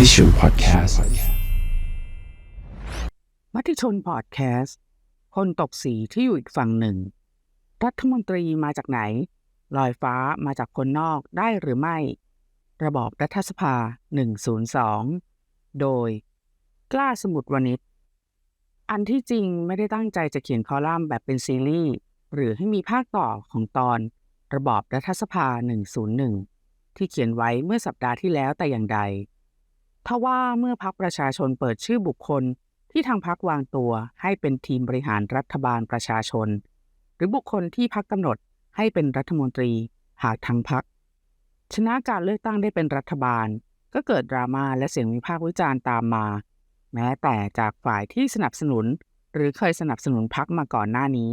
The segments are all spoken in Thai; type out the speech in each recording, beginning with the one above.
มติชนพอดแคสต์มติชนพอดแคสต์ คนตกสีที่อยู่อีกฝั่งหนึ่ง รัฐมนตรีมาจากไหน ลอยฟ้ามาจากคนนอกได้หรือไม่ ระบอบรัฐสภา 102 โดย กล้าสมุดวณิชอันที่จริงไม่ได้ตั้งใจจะเขียนคอลัมน์แบบเป็นซีรีส์หรือให้มีภาคต่อของตอน ระบอบรัฐสภา 101 ที่เขียนไว้เมื่อสัปดาห์ที่แล้วแต่อย่างใด ทว่าเมื่อพักประชาชนเปิดชื่อบุคคลที่ทางพักวางตัวให้เป็นทีมบริหารรัฐบาลประชาชน หรือบุคคลที่พักกำหนดให้เป็นรัฐมนตรีหากทางพักชนะการเลือกตั้งได้เป็นรัฐบาล ก็เกิดดราม่าและเสียงวิพากษ์วิจารณ์ตามมา แม้แต่จากฝ่ายที่สนับสนุน หรือเคยสนับสนุนพักมาก่อนหน้านี้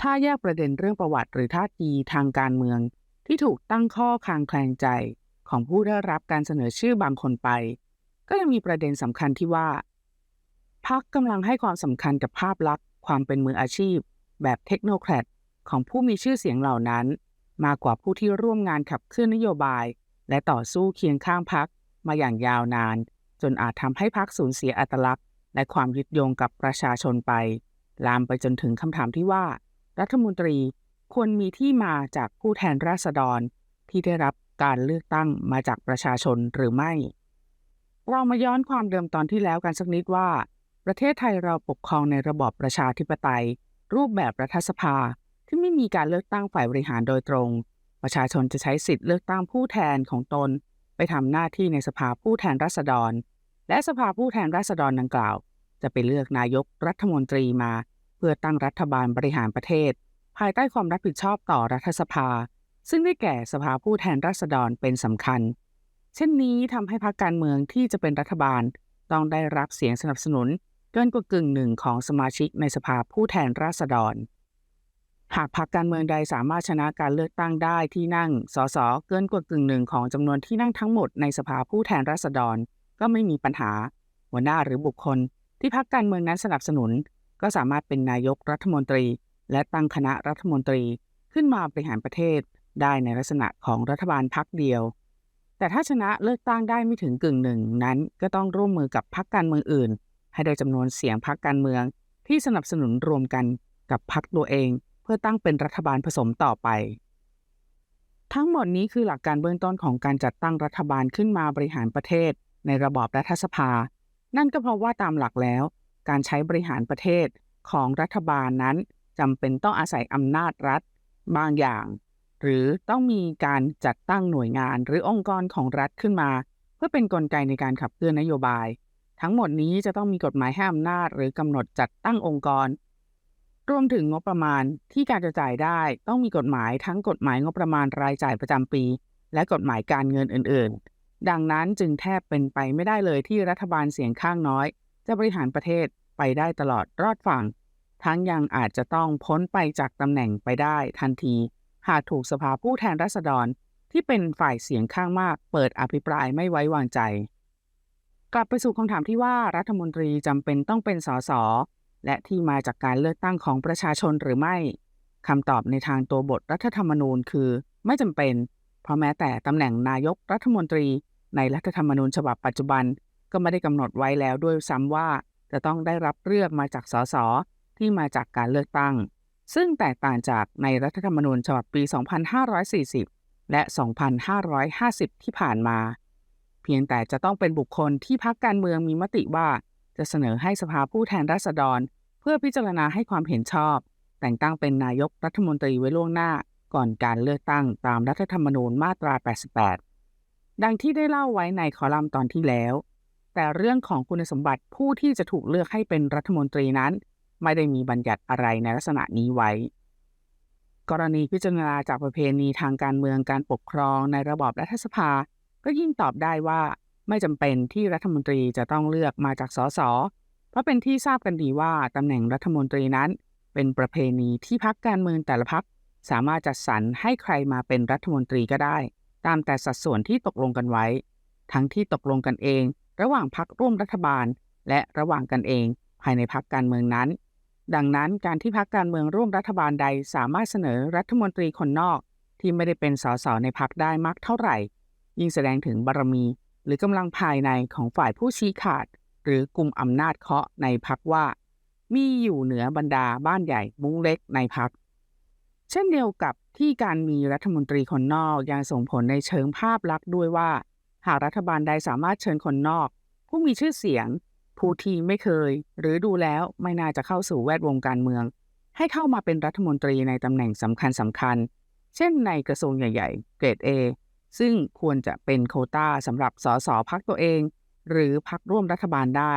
ถ้าแยกประเด็นเรื่องประวัติหรือท่าทีทางการเมืองที่ถูกตั้งข้อคางแคลงใจ ของผู้ได้รับการเสนอชื่อบางคนไป ก็ยังมีประเด็นสำคัญที่ว่าพักกำลังให้ความสำคัญกับภาพลักษณ์ความเป็นมืออาชีพ แบบเทคโนแครดของผู้มีชื่อเสียงเหล่านั้น มากกว่าผู้ที่ร่วมงานขับเคลื่อนนโยบาย และต่อสู้เคียงข้างพักมาอย่างยาวนาน จนอาจทำให้พักสูญเสียอัตลักษณ์ และความยึดโยงกับประชาชนไป ลามไปจนถึงคำถามที่ว่า รัฐมนตรีควรมีที่มาจากผู้แทนราษฎรที่ได้รับ การเลือกตั้งมาจากประชาชนหรือไม่ เรามาย้อนความเดิมตอนที่แล้วกันสักนิดว่า ประเทศไทยเราปกครองในระบอบประชาธิปไตย รูปแบบรัฐสภาที่ไม่มีการเลือกตั้งฝ่ายบริหารโดยตรง ประชาชนจะใช้สิทธิ์เลือกตั้งผู้แทนของตน ไปทำหน้าที่ในสภาผู้แทนราษฎร และสภาผู้แทนราษฎรดังกล่าว จะไปเลือกนายกรัฐมนตรีมา เพื่อตั้งรัฐบาลบริหารประเทศ ภายใต้ความรับผิดชอบต่อรัฐสภา ซึ่งได้แก่สภาผู้แทนราษฎรเป็นสำคัญ เช่นนี้ทำให้พรรคการเมืองที่จะเป็นรัฐบาล ต้องได้รับเสียงสนับสนุนเกินกว่ากึ่งหนึ่งของสมาชิกในสภาผู้แทนราษฎร หากพรรคการเมืองใดสามารถชนะการเลือกตั้งได้ที่นั่งสสเกินกว่ากึ่งหนึ่งของจำนวนที่นั่งทั้งหมดในสภาผู้แทนราษฎร ก็ไม่มีปัญหา หัวหน้าหรือบุคคล ที่พรรคการเมืองนั้นสนับสนุน ก็สามารถเป็นนายกรัฐมนตรี และตั้งคณะรัฐมนตรีขึ้นมาบริหารประเทศ ได้ในลักษณะของรัฐบาลพักเดียว แต่ถ้าชนะเลือกตั้งได้ไม่ถึงกึ่งหนึ่งนั้นก็ต้องร่วมมือกับพรรคการเมืองอื่น ให้ได้จำนวนเสียงพรรคการเมืองที่สนับสนุนรวมกันกับพรรคตัวเอง เพื่อตั้งเป็นรัฐบาลผสมต่อไป ทั้งหมดนี้คือหลักการเบื้องต้นของการจัดตั้งรัฐบาลขึ้นมาบริหารประเทศ ในระบอบรัฐสภา นั่นก็เพราะว่าตามหลักแล้ว การใช้บริหารประเทศของรัฐบาลนั้นจำเป็นต้องอาศัยอำนาจรัฐ บางอย่าง หรือต้องมีการจัดตั้งหน่วยงานหรือองค์กรของรัฐขึ้นมา เพื่อเป็นนกลไกในการขับเคลื่อนนโยบาย ทั้งหมดนี้จะต้องมีกฎหมายให้อำนาจ หรือกำหนดจัดตั้งองค์กร รวมถึงงบประมาณที่การจะจ่ายได้ ต้องมีกฎหมายทั้งกฎหมายงบประมาณรายจ่ายประจำปี และกฎหมายการเงินอื่น ๆ ดังนั้นจึงแทบเป็นไปไม่ได้เลยที่รัฐบาลเสียงข้างน้อย จะบริหารประเทศไปได้ตลอดรอดฝั่ง ทั้งยังอาจจะต้องพ้นไปจากตำแหน่งไปได้ทันที หากถูกสภาผู้แทนราษฎรที่เป็นฝ่ายเสียงข้างมาก เปิดอภิปรายไม่ไว้วางใจ กลับไปสู่คำถามที่ว่ารัฐมนตรีจำเป็นต้องเป็นสสและที่มาจากการเลือกตั้งของประชาชนหรือไม่คำตอบในทางตัวบทรัฐธรรมนูญคือ ไม่จำเป็น เพราะแม้แต่ตำแหน่งนายกรัฐมนตรี ในรัฐธรรมนูญฉบับปัจจุบัน ก็ไม่ได้กำหนดไว้แล้วด้วยซ้ำว่า จะต้องได้รับเลือกมาจากสสที่มาจากการเลือกตั้ง ซึ่งแตกต่างจากในรัฐธรรมนูญฉบับปี 2540 และ 2550 ที่ผ่านมา เพียงแต่จะต้องเป็นบุคคลที่พรรคการเมืองมีมติว่า จะเสนอให้สภาผู้แทนราษฎร เพื่อพิจารณาให้ความเห็นชอบ แต่งตั้งเป็นนายกรัฐมนตรีไว้ล่วงหน้า ก่อนการเลือกตั้งตามรัฐธรรมนูญมาตรา 88 ดังที่ได้เล่าไว้ในคอลัมน์ตอนที่แล้ว แต่เรื่องของคุณสมบัติผู้ที่จะถูกเลือกให้เป็นรัฐมนตรีนั้น ไม่ได้มีบัญญัติอะไรในลักษณะนี้ไว้ กรณีพิจารณาจากประเพณีทางการเมืองการปกครองในระบอบรัฐสภา ก็ยิ่งตอบได้ว่าไม่จำเป็นที่รัฐมนตรีจะต้องเลือกมาจากสส เพราะเป็นที่ทราบกันดีว่าตำแหน่งรัฐมนตรีนั้น เป็นประเพณีที่พักการเมืองแต่ละพักสามารถจัดสรรให้ใครมาเป็นรัฐมนตรีก็ได้ ตามแต่สัดส่วนที่ตกลงกันไว้ ทั้งที่ตกลงกันเอง ระหว่างพักร่วมรัฐบาล และระหว่างกันเอง ภายในพักการเมืองนั้น ดังนั้นการที่พักการเมืองร่วมรัฐบาลใดสามารถเสนอรัฐมนตรีคนนอก ที่ไม่ได้เป็นสสในพักได้มากเท่าไหร่ ยิ่งแสดงถึงบารมี หรือกำลังภายในของฝ่ายผู้ชี้ขาด หรือกลุ่มอำนาจเคาะในพักว่า มีอยู่เหนือบรรดาบ้านใหญ่มุ้งเล็กในพักเช่นเดียวกับที่การมีรัฐมนตรีคนนอกยังส่งผลในเชิงภาพลักษณ์ด้วยว่า หากรัฐบาลใดสามารถเชิญคนนอก ผู้มีชื่อเสียง ผู้ที่ไม่เคย หรือดูแล้วไม่น่าจะเข้าสู่แวดวงการเมือง ให้เข้ามาเป็นรัฐมนตรีในตำแหน่งสำคัญสำคัญ เช่นในกระทรวงใหญ่ๆ เกรด A ซึ่งควรจะเป็นโควต้าสำหรับสสพักตัวเอง หรือพักร่วมรัฐบาลได้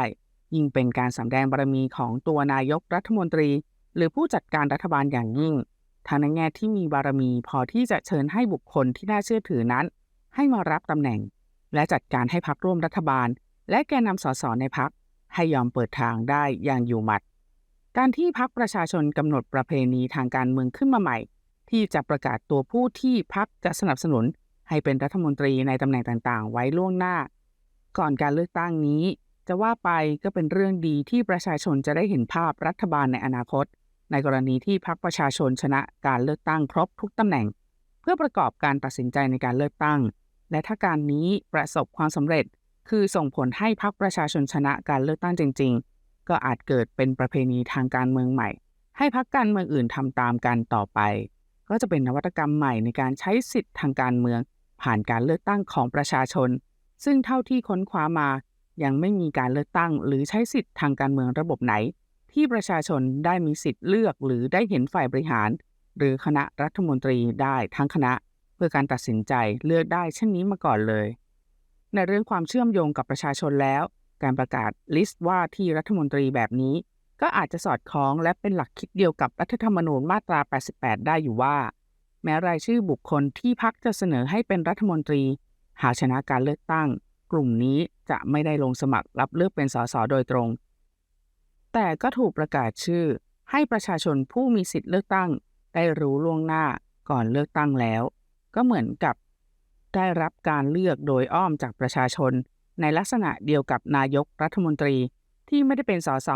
ยิ่งเป็นการสำแดงบารมีของตัวนายกรัฐมนตรี หรือผู้จัดการรัฐบาลอย่างยิ่งทางในแง่ที่มีบารมีพอที่จะเชิญให้บุคคลที่น่าเชื่อถือนั้น ให้มารับตำแหน่ง และจัดการให้พักร่วมรัฐบาล และแกนนำสสในพัก ให้ยอมเปิดทางได้อย่างอยู่หมัด การที่พักประชาชนกำหนดประเพณีทางการเมืองขึ้นมาใหม่ ที่จะประกาศตัวผู้ที่พักจะสนับสนุน ให้เป็นรัฐมนตรีในตำแหน่งต่างๆ ไว้ล่วงหน้า ก่อนการเลือกตั้งนี้ จะว่าไปก็เป็นเรื่องดีที่ประชาชนจะได้เห็นภาพรัฐบาลในอนาคต ในกรณีที่พรรคประชาชนชนะการเลือกตั้งครบทุกตำแหน่ง เพื่อประกอบการตัดสินใจในการเลือกตั้ง และถ้าการนี้ประสบความสำเร็จ คือส่งผลให้พรรคประชาชนชนะการเลือกตั้งจริง ๆ ก็อาจเกิดเป็นประเพณีทางการเมืองใหม่ ให้พรรคการเมืองอื่นทำตามกันต่อไป ก็จะเป็นนวัตกรรมใหม่ในการใช้สิทธิ์ทางการเมือง ผ่านการเลือกตั้งของประชาชน ซึ่งเท่าที่ค้นคว้ามา ยังไม่มีการเลือกตั้ง หรือใช้สิทธิ์ทางการเมืองระบบไหน ที่ประชาชนได้มีสิทธิ์เลือกหรือได้เห็นฝ่ายบริหาร หรือคณะรัฐมนตรีได้ทั้งคณะ เพื่อการตัดสินใจเลือกได้เช่นนี้มาก่อนเลย ในเรื่องความเชื่อมโยงกับประชาชนแล้ว การประกาศลิสต์ว่าที่รัฐมนตรีแบบนี้ ก็อาจจะสอดคล้องและเป็นหลักคิดเดียวกับรัฐธรรมนูญมาตรา 88 ได้อยู่ว่า แม้รายชื่อบุคคลที่พักจะเสนอให้เป็นรัฐมนตรี หากชนะการเลือกตั้ง กลุ่มนี้จะไม่ได้ลงสมัครรับเลือกเป็นสสโดยตรง แต่ก็ถูกประกาศชื่อ ให้ประชาชนผู้มีสิทธิ์เลือกตั้ง ได้รู้ล่วงหน้าก่อนเลือกตั้งแล้ว ก็เหมือนกับ ได้รับการเลือกโดยอ้อมจากประชาชน ในลักษณะเดียวกับนายกรัฐมนตรีที่ไม่ได้เป็นสส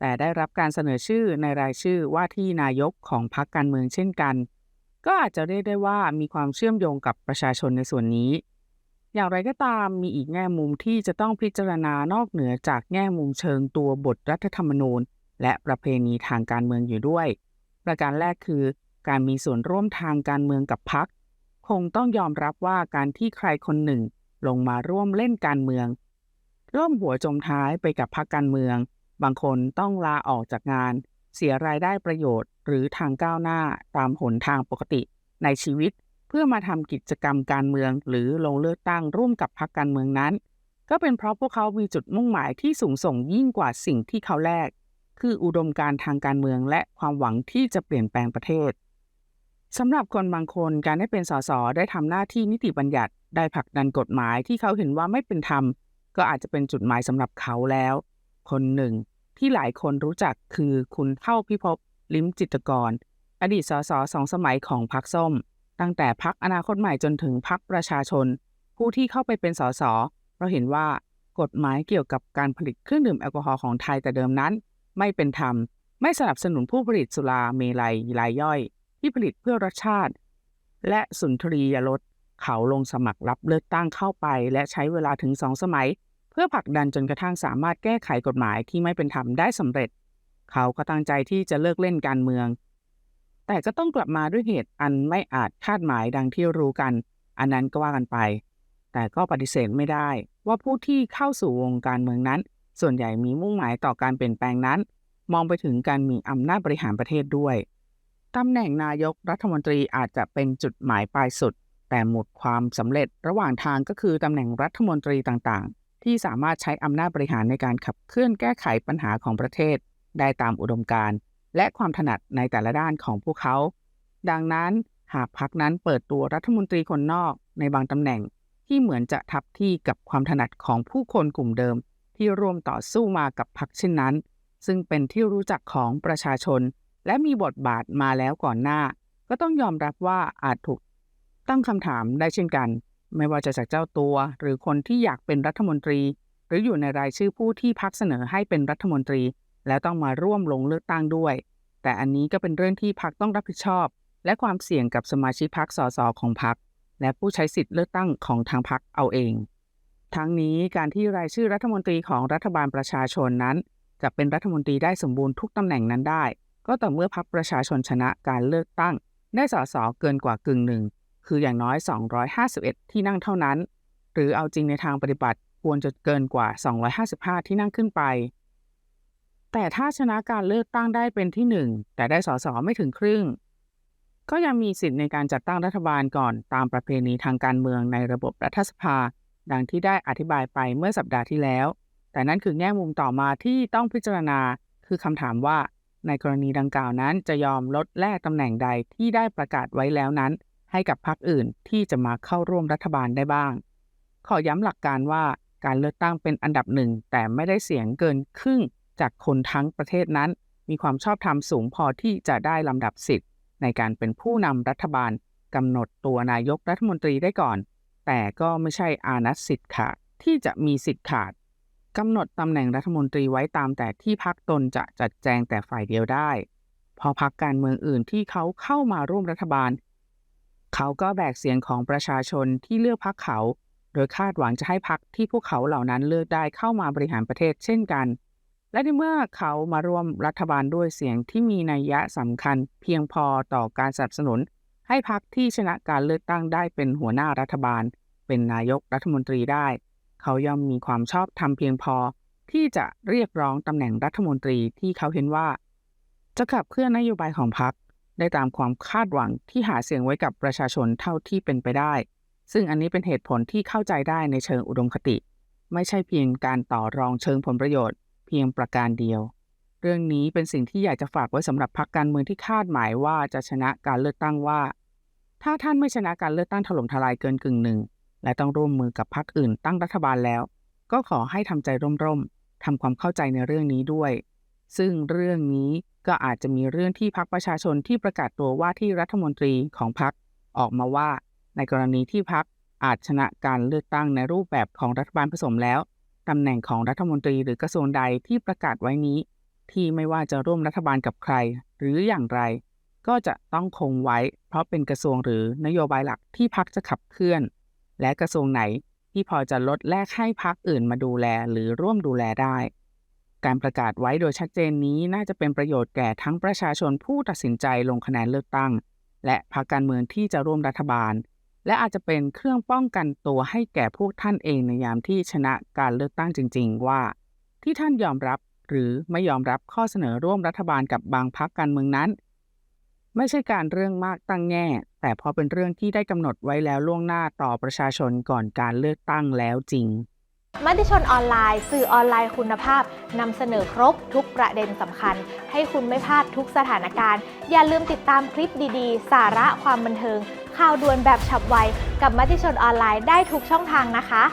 แต่ได้รับการเสนอชื่อในรายชื่อว่าที่นายกของพรรคการเมืองเช่นกัน ก็อาจจะเรียกได้ว่ามีความเชื่อมโยงกับประชาชนในส่วนนี้ อย่างไรก็ตามมีอีกแง่มุมที่จะต้องพิจารณานอกเหนือจากแง่มุมเชิงตัวบทรัฐธรรมนูญ และประเพณีทางการเมืองอยู่ด้วย ประการแรกคือ การมีส่วนร่วมทางการเมืองกับพรรค คงต้องยอมรับว่าการที่ใครคนหนึ่งลงมาร่วมเล่นการเมือง ร่วมหัวจมท้ายไปกับพรรคการเมือง บางคนต้องลาออกจากงาน เสียรายได้ประโยชน์ หรือทางก้าวหน้าตามหนทางปกติในชีวิต เพื่อมาทำกิจกรรมการเมือง หรือลงเลือกตั้งร่วมกับพรรคการเมืองนั้น ก็เป็นเพราะพวกเขามีจุดมุ่งหมายที่สูงส่งยิ่งกว่าสิ่งที่เขาแลกคืออุดมการทางการเมืองและความหวังที่จะเปลี่ยนแปลงประเทศ สำหรับคนบางคนการได้เป็นสสได้ทำหน้าที่นิติบัญญัติได้ผลักดันกฎหมายที่เขาเห็นว่าไม่เป็นธรรม ก็อาจจะเป็นจุดหมายสำหรับเขาแล้ว คนหนึ่งที่หลายคนรู้จักคือคุณเท่าพิภพลิ้มจิตกร อดีตสสสองสมัยของพรรคส้ม ตั้งแต่พรรคอนาคตใหม่จนถึงพรรคประชาชน ผู้ที่เข้าไปเป็นสสเพราะเห็นว่ากฎหมายเกี่ยวกับการผลิตเครื่องดื่มแอลกอฮอล์ของไทยแต่เดิมนั้น ไม่เป็นธรรม ไม่สนับสนุนผู้ผลิตสุราเมลัยรายย่อย ที่ผลิตเพื่อรสชาติ และสุนทรียรสเขาลงสมัครรับเลือกตั้งเข้าไป และใช้เวลาถึงสองสมัย เพื่อผลักดันจนกระทั่งสามารถแก้ไขกฎหมายที่ไม่เป็นธรรมได้สำเร็จ เขาก็ตั้งใจที่จะเลิกเล่นการเมือง แต่ก็ต้องกลับมาด้วยเหตุอันไม่อาจคาดหมายดังที่รู้กัน อันนั้นก็ว่ากันไป แต่ก็ปฏิเสธไม่ได้ ว่าผู้ที่เข้าสู่วงการเมืองนั้น ส่วนใหญ่มีมุ่งหมายต่อการเปลี่ยนแปลงนั้น มองไปถึงการมีอำนาจบริหารประเทศด้วย ตำแหน่งนายกรัฐมนตรีอาจจะเป็นจุดหมายปลายสุด แต่หมดความสำเร็จระหว่างทางก็คือตำแหน่งรัฐมนตรีต่างๆ ที่สามารถใช้อำนาจบริหารในการขับเคลื่อนแก้ไขปัญหาของประเทศ ได้ตามอุดมการณ์และความถนัดในแต่ละด้านของพวกเขา ดังนั้นหากพรรคนั้นเปิดตัวรัฐมนตรีคนนอกในบางตำแหน่งที่เหมือนจะทับที่กับความถนัดของผู้คนกลุ่มเดิม ที่ร่วมต่อสู้มากับพรรคเช่นนั้น ซึ่งเป็นที่รู้จักของประชาชน และมีบทบาทมาแล้วก่อนหน้า ก็ต้องยอมรับว่าอาจถูกตั้งคำถามได้เช่นกัน ไม่ว่าจะจากเจ้าตัว หรือคนที่อยากเป็นรัฐมนตรี หรืออยู่ในรายชื่อผู้ที่พักเสนอให้เป็นรัฐมนตรี แล้วต้องมาร่วมลงเลือกตั้งด้วย แต่อันนี้ก็เป็นเรื่องที่พักต้องรับผิดชอบ และความเสี่ยงกับสมาชิกพักสสของพักและผู้ใช้สิทธิ์เลือกตั้งของทางพักเอาเอง ทั้งนี้การที่รายชื่อรัฐมนตรีของรัฐบาลประชาชนนั้น จะเป็นรัฐมนตรีได้สมบูรณ์ทุกตำแหน่งนั้นได้ ก็ต่อเมื่อพรรคประชาชนชนะการเลือกตั้ง ได้สสเกินกว่ากึ่งหนึ่ง คืออย่างน้อย 251 ที่นั่งเท่านั้น หรือเอาจริงในทางปฏิบัติควรจะเกินกว่า 255 ที่นั่งขึ้นไป แต่ถ้าชนะการเลือกตั้งได้เป็นที่หนึ่งแต่ได้สสไม่ถึงครึ่ง ก็ยังมีสิทธิ์ในการจัดตั้งรัฐบาลก่อนตามประเพณีทางการเมืองในระบบรัฐสภา ดังที่ได้อธิบายไปเมื่อสัปดาห์ที่แล้ว แต่นั่นคือแง่มุมต่อมาที่ต้องพิจารณา คือคำถามว่า ในกรณีดังกล่าวนั้นจะยอมลดแลกตำแหน่งใดที่ได้ประกาศไว้แล้วนั้น ให้กับพรรคอื่นที่จะมาเข้าร่วมรัฐบาลได้บ้าง ขอย้ำหลักการว่าการเลือกตั้งเป็นอันดับหนึ่งแต่ไม่ได้เสียงเกินครึ่งจากคนทั้งประเทศนั้น มีความชอบธรรมสูงพอที่จะได้ลำดับสิทธิ์ในการเป็นผู้นำรัฐบาลกำหนดตัวนายกรัฐมนตรีได้ก่อน แต่ก็ไม่ใช่อานัตสิทธิ์ขาดที่จะมีสิทธิ์ขาด กำหนดตำแหน่งรัฐมนตรีไว้ตามแต่ที่พักตนจะจัดแจงแต่ฝ่ายเดียวได้ พอพักการเมืองอื่นที่เขาเข้ามาร่วมรัฐบาล เขาก็แบกเสียงของประชาชนที่เลือกพักเขา โดยคาดหวังจะให้พักที่พวกเขาเหล่านั้นเลือกได้เข้ามาบริหารประเทศเช่นกัน และในเมื่อเขามาร่วมรัฐบาลด้วยเสียงที่มีนัยยะสำคัญ เพียงพอต่อการสนับสนุน ให้พักที่ชนะการเลือกตั้งได้เป็นหัวหน้ารัฐบาล เป็นนายกรัฐมนตรีได้ เขาย่อมมีความชอบธรรมเพียงพอที่จะเรียกร้องตำแหน่งรัฐมนตรีที่เขาเห็นว่า จะขับเคลื่อนนโยบายของพรรคได้ตามความคาดหวังที่หาเสียงไว้กับประชาชนเท่าที่เป็นไปได้ ซึ่งอันนี้เป็นเหตุผลที่เข้าใจได้ในเชิงอุดมคติ ไม่ใช่เพียงการต่อรองเชิงผลประโยชน์ เพียงประการเดียว เรื่องนี้เป็นสิ่งที่อยากจะฝากไว้สำหรับพรรคการเมืองที่คาดหมายว่าจะชนะการเลือกตั้งว่า ถ้าท่านไม่ชนะการเลือกตั้งถล่มทลายเกินกึ่งหนึ่ง และต้องร่วมมือกับพรรคอื่นตั้งรัฐบาลแล้ว ก็ขอให้ทำใจร่มๆทำความเข้าใจในเรื่องนี้ด้วย ซึ่งเรื่องนี้ก็อาจจะมีเรื่องที่พรรคประชาชนที่ประกาศตัวว่าที่รัฐมนตรีของพรรคออกมาว่า ในกรณีที่พรรคอาจชนะการเลือกตั้งในรูปแบบของรัฐบาลผสมแล้วตำแหน่งของรัฐมนตรีหรือกระทรวงใดที่ประกาศไว้นี้ ที่ไม่ว่าจะร่วมรัฐบาลกับใคร หรืออย่างไร ก็จะต้องคงไว้ เพราะเป็นกระทรวงหรือนโยบายหลักที่พักจะขับเคลื่อน และกระทรวงไหนที่พอจะลดแลกให้พักอื่นมาดูแลหรือร่วมดูแลได้ การประกาศไว้โดยชัดเจนนี้น่าจะเป็นประโยชน์แก่ทั้งประชาชนผู้ตัดสินใจลงคะแนนเลือกตั้ง และพรรคการเมืองที่จะร่วมรัฐบาล และอาจจะเป็นเครื่องป้องกันตัวให้แก่พวกท่านเองในยามที่ชนะการเลือกตั้งจริง ๆ ว่า ที่ท่านยอมรับหรือไม่ยอมรับข้อเสนอร่วมรัฐบาลกับบางพรรคการเมืองนั้น ไม่ใช่การเรื่องมากตั้งแง่ แต่พราะเป็นเรื่องที่ได้กำหนดไว้แล้วล่วงหน้าต่อประชาชนก่อนการเลือกตั้งแล้วจริงมติชนออนไลน์ สื่อออนไลน์คุณภาพนำเสนอครบทุกประเด็นสำคัญ ให้คุณไม่พลาดทุกสถานการณ์ อย่าลืมติดตามคลิปดีๆ สาระความบันเทิง ข่าวด่วนแบบฉับไว กับมติชนออนไลน์ได้ทุกช่องทางนะคะ